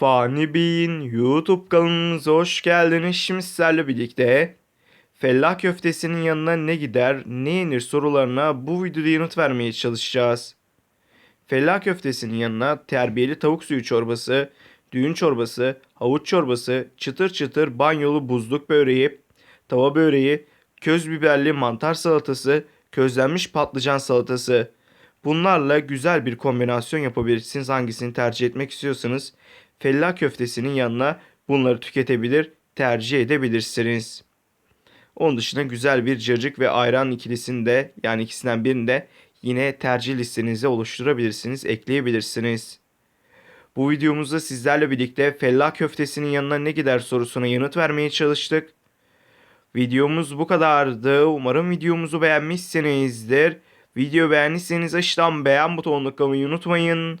Fani Bey'in YouTube kanalımıza hoş geldiniz. Şimdi sizlerle birlikte fellah köftesinin yanına ne gider, ne yenir sorularına bu videoda yanıt vermeye çalışacağız. Fellah köftesinin yanına terbiyeli tavuk suyu çorbası, düğün çorbası, havuç çorbası, çıtır çıtır banyolu buzluk böreği, tava böreği, köz biberli mantar salatası, közlenmiş patlıcan salatası. Bunlarla güzel bir kombinasyon yapabilirsiniz. Hangisini tercih etmek istiyorsanız fellah köftesinin yanına bunları tüketebilir, tercih edebilirsiniz. Onun dışında güzel bir cacık ve ayran ikilisini de yani ikisinden birini de yine tercih listenize oluşturabilirsiniz, ekleyebilirsiniz. Bu videomuzda sizlerle birlikte fellah köftesinin yanına ne gider sorusuna yanıt vermeye çalıştık. Videomuz bu kadardı. Umarım videomuzu beğenmişsinizdir. Video beğendiyseniz aşağıdan beğen butonuna tıklamayı unutmayın.